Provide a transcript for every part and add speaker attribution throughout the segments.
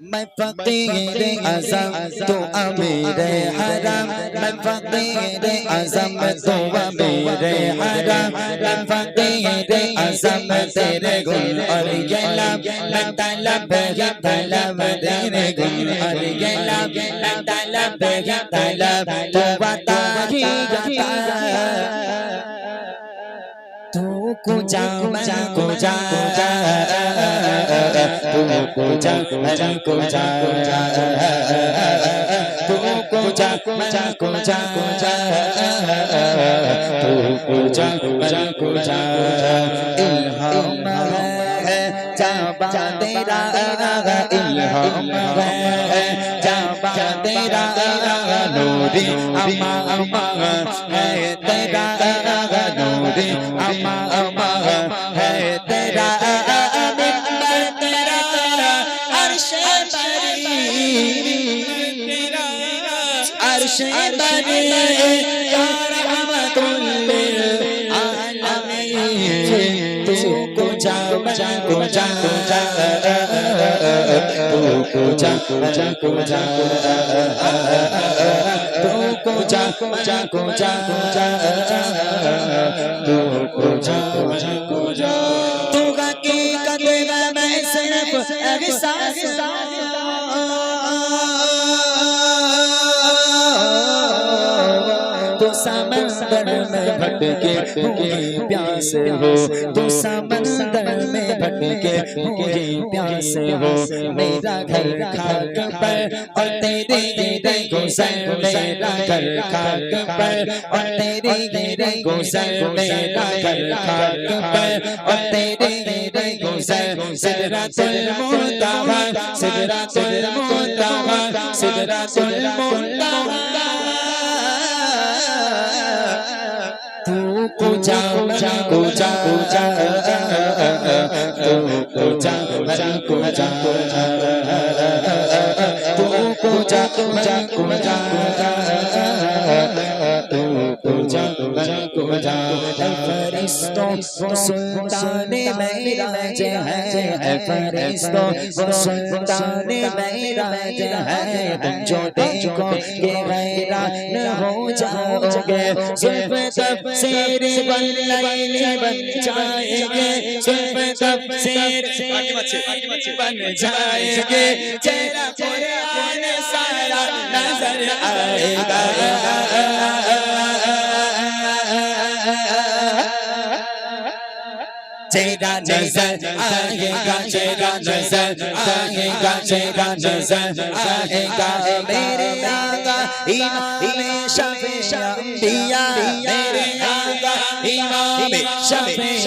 Speaker 1: मैं फकीर आजम तो अमीर हरम मैं फकीर आजम तो अमीर हरम मैं फकीर आजम तेरे गुल और गलब मैं तलब है तलब तेरे गुल और गलब मैं तलब है तलब तो बता ही जाता तू कुजा मैं कुजा तू maja maja koja koja tu koja maja koja koja tu koja maja koja ilham hai jaba tera ilham hai jaba tera nuri amma amma hai tera nuri amma बरी या रहमतुल लिल आलमीन तू कुजा मजा कुजा तू कुजा मजा कुजा तू कुजा मजा कुजा तू कुजा मजा कुजा तू हकीकत में मैं सिर्फ एहसास समंदर में भटके हुए प्यास हो तो समंदर में भटके हुए प्यास हो मेरा घर खाक पर और तेरे गिरे गुजर मेरा घर खाक पर और तेरे गिरे गुजर मेरा घर खाक पर और तेरे गिरे गुजर सिदरतुल मुंतहा सिदरतुल मुंतहा सिदरतुल मुंतहा तू पूजा पूजा पूजा पूजा तू पूजा पूजा पूजा तू पूजा पूजा पूजा तू पूजा पूजा पूजा फरिश्तों वो सुल्तान मेराज है फरिश्तों वो सुल्तान मेराज है तुम जो देखो ये हैरान हो जाओगे सुल्फ तफसीर बन लैली बन जाएंगे सुल्फ तफसीर बन जाएंगे चेहरा कुरान सारा नजर आएगा Jada Jason, I ain't got Jada Jason, I ain't got Jada Jason, I ain't got Mary Naga, Imam Shafi Shambiya, Mary Naga, Imam Shafi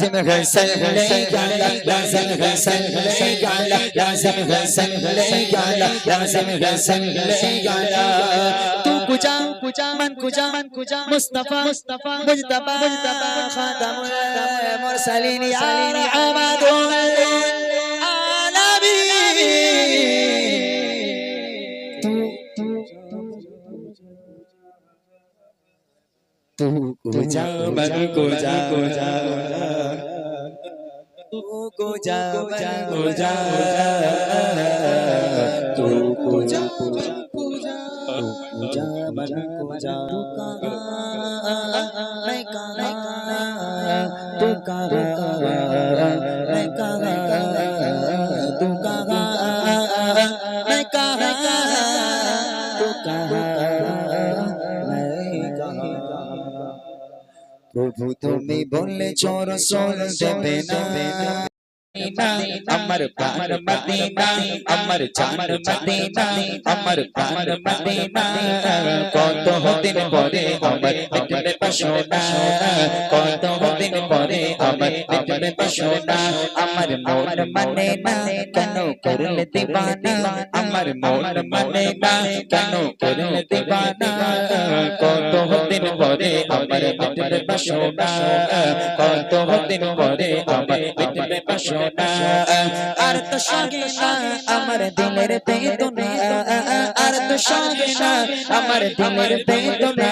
Speaker 1: لازم غسل ليك لازم غسل ليك لازم غسل ليك لازم غسل ليك تو کجا من کجا مصطفی مجتبی خاتم المرسلین یا آمد تو کو جا من کو جا کو جا मन कुजा तू कुजा कुजा कुजा तू कुजा मन कुजा तू कहाँ मैं कहाँ तू कहाँ मैं कहाँ বললে চোর সোল দেবে না। আমার প্রাণ মদিনা আমার জান মদিনা আমার প্রাণ মদিনা কত দিন পরে আমার মিটবে বাসনা কত দিন পরে আমার মিটবে বাসনা আমার মন মানে না কেন করলে দিবানা আমার মন মানে না কেন করলে দিবানা কত দিন পরে আমার মিটবে বাসনা কত দিন পরে আমার মিটবে বাসনা আমার দিলের বেদনা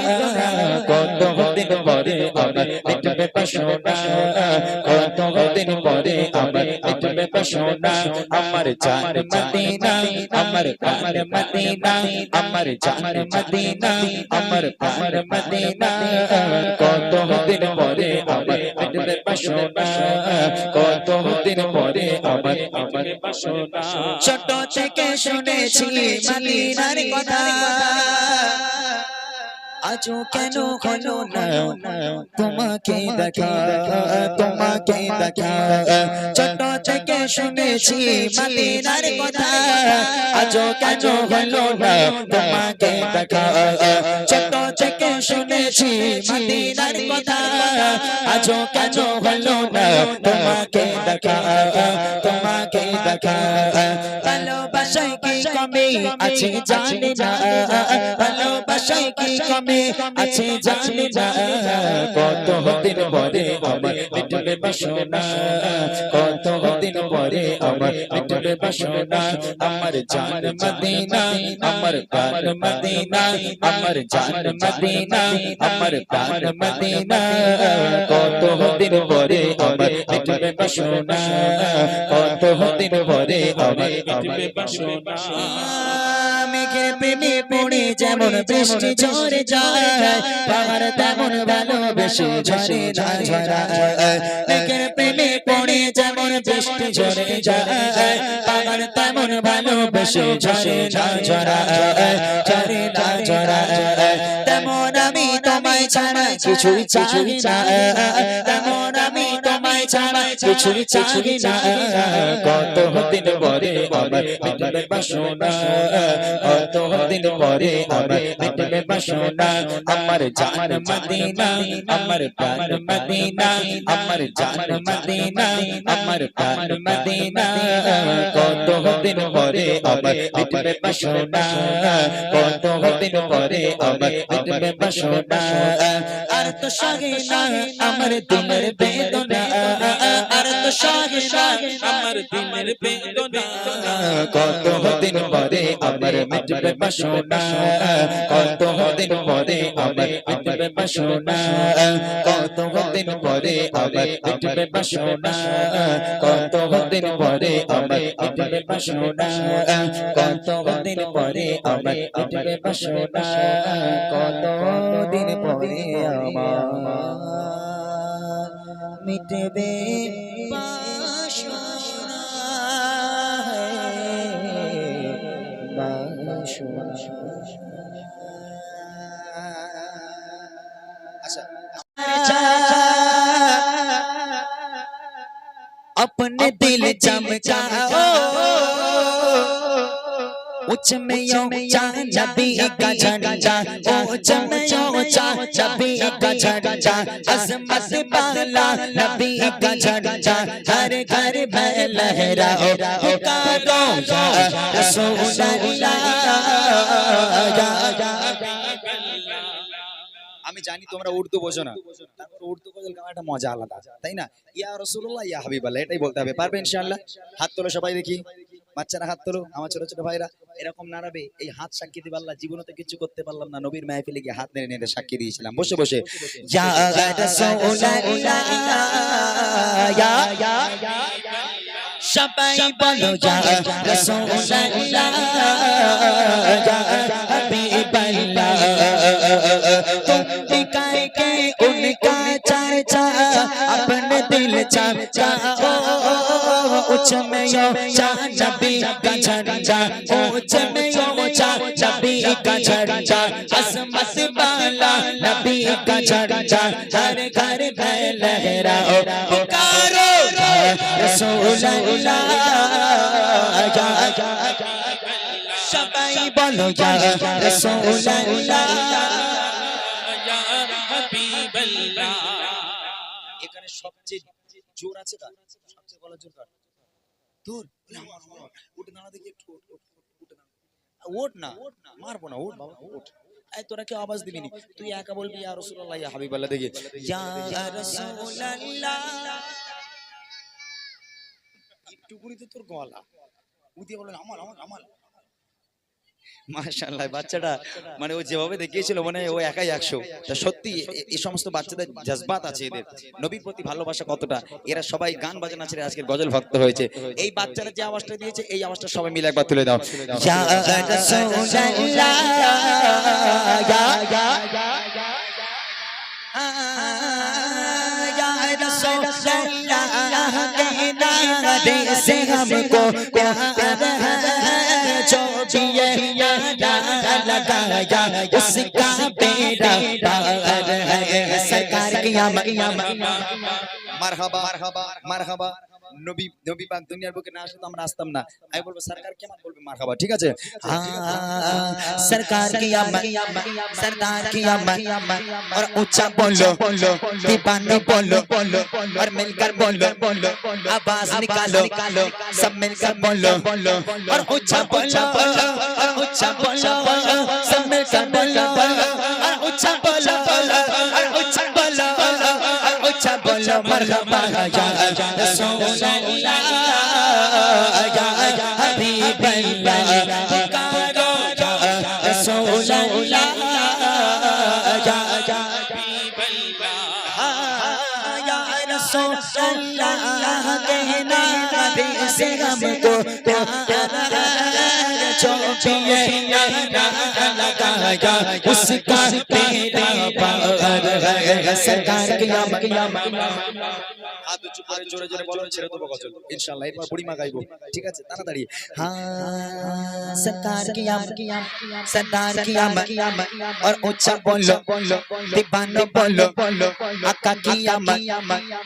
Speaker 1: কত
Speaker 2: দিন পরে আমার মিটবে কত দিন পরে আমার আমার মদিনা আমার মদিনা আমার মদিনা আমার মদিনা। কত দিন পরে আমার কত দিন পরে আমার মিটবে বাসনা
Speaker 1: ছোট থেকে শুনেছি মদিনার কথা। আজও কেন হলো না? তোমাকে দেখা তোমাকে দেখা। ছোট থেকে শুনেছি মদিনার কথা। আজও কেন হলো না? তোমাকে দেখা। ছোট থেকে শুনেছি, মদিনার কথা। আজও কেন হলো না? তোমাকে দেখা তোমাকে দেখা। ভালোবাসায় কি কমে আছে জানি না। ভালোবাসায় কি কমে আছে জানি না।
Speaker 2: কত দিন পরে আমার মিটবে বাসনা? কত দিন পরে আমার মিটবে বাসনা? আমার জান মদিনা, আমার প্রাণ মদিনা, আমার জান মদিনা। আমার প্রাণ মদিনা কত দিন পরে আমার মিটবে বাসনা কত দিন পরে আমার মিটবে বাসনা।
Speaker 1: মেঘের প্রেমে পড়ে যেমন বৃষ্টি ঝরে যায় পাহাড় তেমন ভালোবেসে ঝরে না ঝরা মেঘের প্রেমে পড়ে যেমন বৃষ্টি ঝরে যায় পাহাড় তেমন ভালোবেসে ঝরে না ঝরা ঝরে না ঝরা তোমায় ছাড়া কিছুই চাই না। তেমন আমি তোমায় ছাড়া কিছুই চাই না।
Speaker 2: কত দিন পরে আমার মিটবে বাসনা? কত দিন পরে আমার মিটবে বাসনা? আমার জান মদিনা, আমার প্রাণ মদিনা, আমার জান মদিনা, আমার প্রাণ মদিনা। কত দিন পরে আমার মিটবে বাসনা? কত দিন পরে আমার মিটবে বাসনা?
Speaker 1: আর তো সাগে না আমার তোমার বেদনা না আমার দিনের বেদনা।
Speaker 2: কত দিন পরে আমার মিটবে বাসনা। কত দিন পরে আমার মিটবে বাসনা। কত দিন পরে আমার মিটবে বাসনা। কত দিন পরে আমার মিটবে বাসনা। কত দিন পরে আমার মিটবে বাসনা। কত দিন পরে আমার
Speaker 1: मिटबे अच्छा। अपने दिल जम जाओ उच्च में यो चाँद नबी का झंडा अजमत वाला नबी का झंडा हर घर में लहराओ पुकारो या रसूल अल्लाह या
Speaker 3: আমি জানি তোমরা উর্দু বোঝো না তারপর উর্দু গজল গাওয়া একটা মজা আলাদা তাই না ইয়া রসুল্লাহ ইয়া হাবিবাল্লাহ এটাই বলতে হবে পারবে ইনশাআল্লাহ হাত তোলো সবাই দেখি বাচ্চারা হাত তোলো আমার ছোট ছোট ভাইরা এরকম নাড়াবে এই হাত সাক্ষী দিবে আল্লাহ জীবনে তো কিছু করতে পারলাম না নবীর মাহফিলে গিয়ে হাত নেড়ে নেড়ে সাক্ষী দিয়েছিলাম বসে বসে
Speaker 1: या रसूल अल्लाह या সবাই বলো যা রসুল্লাহ या हबीब अल्लाह तुम दिखाए के उनका चर्चा अपने दिल चमचाओ उच्च में यो चा नबी का झंडा उच्च में यो चा नबी का झंडा असमत वाला नबी का झंडा हर घर में लहराओ पुकारो रसूल अल्लाह या সবাই বলো ইয়া রাসূলুল্লাহ
Speaker 3: এখানে সবচেয়ে জোর আছে কার সবচেয়ে গলা জোর কার তোর। উঠে দাঁড়া দেখি একটু না। মারবো না বাবা এই কেউ আওয়াজ দিবি নি? তুই একা বলবি ইয়া রাসূলুল্লাহ ইয়া হাবিবাল্লাহ দেখি।
Speaker 1: ইয়া রাসূলুল্লাহ।
Speaker 3: একটুকুনি তো তোর গলা। উদিয়ে বলেন আমার আমার আমার। মাশাআল্লাহ বাচ্চাটা মানে ও যেভাবে দেখিয়েছিল মানে ও একাই একশো তা সত্যি এ- এই সমস্ত বাচ্চাদের জজবাত আছে এদের নবীর প্রতি ভালোবাসা কতটা এরা সবাই গান বাজনা ছেড়ে আজকের গজল ভক্ত হয়েছে এই বাচ্চারা যে আওয়াজটা দিয়েছে এই আওয়াজটা সবাই মিলে একবার তুলে দাও
Speaker 1: ইয়া রাসূলুল্লাহ ইয়া या रसूल अल्लाह कहना दे से हमको बेड़ा सरकार की मरहबा
Speaker 3: मरहबा मरहबा নবী নবী পাক দুনিয়ার বুকে না আসলে তো আমরা আসতাম না আমি বলবো সরকার কেমন বলবে মারহাবা ঠিক আছে
Speaker 1: हाँ, सरकार की आमद सरदार की आमद और ऊंचा बोलो दीवानो बोलो और मिलकर बोलो आवाज निकालो सब मिलकर बोलो और ऊंचा बोलो और ऊंचा बोलो सब मिलकर बोलो और ऊंचा बोलो और ऊंचा बोलो और ऊंचा बोलो मरहबा या رسول اللہ یا حبیب اللہ پکارو
Speaker 3: হাত উঁচু করে জোরে জোরে বলো ছেড়ে দেবো গজল। ইনশাআল্লাহ এরপর বুড়িমা গাইবো। ঠিক আছে তাড়াতাড়ি।
Speaker 1: হ্যাঁ সরকার কিয়াম সরদার কিয়াম আর উচ্চা বলো দিবানো বলো আকা কিয়াম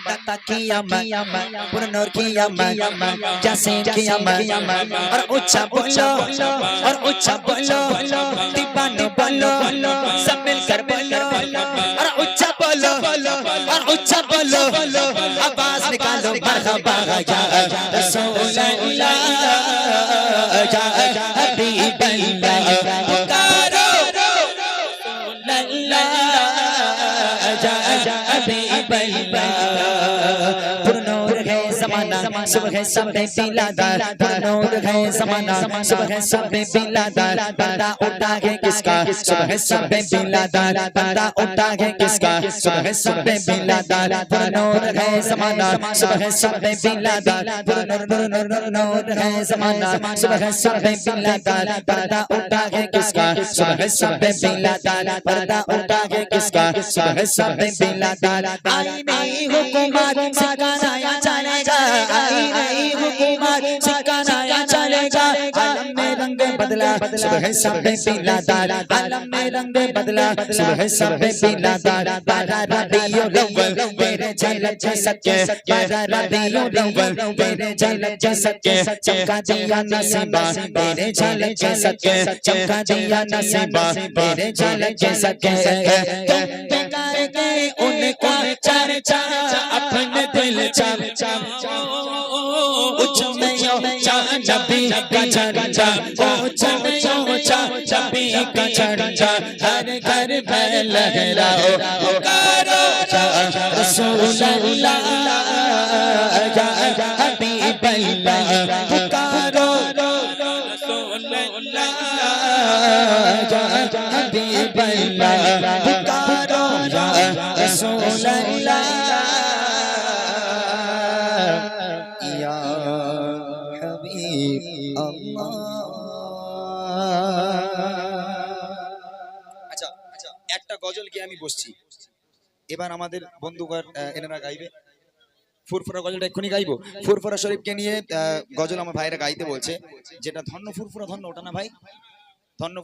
Speaker 1: দাতা কিয়াম পুরনোর কিয়াম জাসে কিয়াম আর উচ্চা বলো আর উচ্চা বলো দিবানো বলো সব মিলकर বলো جاء رسول الله جاء حبيب الله सुबह सब पीलादार बनौर है समाना सुबह है सब पीलादार पता उठा है किसका सुबह सब पीलादार पता उठा है किसका सुबह है सब पीलादार बनौर है समाना सुबह है सब पीलादार बनौर है समाना सुबह है सब पीलादार पता उठा है किसका सुबह है सब पीलादार पर्दा उठा है किसका सुबह है सब पीलादार आई में हुकुमत सिखाया चला जा आई नहीं हुकूमत सिखाया चलेगा आलम में रंग बदला सुबह सब पे बिलादार आलम में रंग बदला सुबह सब पे बिलादार बारा रबियो लव्वल तेरे झलक सके बारा रबियो लव्वल तेरे झलक सके चमका दिया नसीबा तेरे झलक सके चमका दिया नसीबा तेरे झलक सके तुम उनका चर्चा अपने दिल चर्चा उच्च लहराओ पुकारो या रसूल अल्लाह या हबीब अल्लाह पुकारो रसूल अल्लाह या हबीब अल्लाह पुकारो या रसूल अल्लाह
Speaker 3: গজল গিয়ে আমি বসছি। এবার আমাদের আহ, এনারা গাইবে। ফুরফুরা গজলটা এক্ষুনি গাইবো। ফুরফুরা শরীফকে নিয়ে গজল আমার ভাইরা গাইতে বলছে। যেটা ধন্য ফুরফুরা ধন্য ওটা না ভাই? ধন্য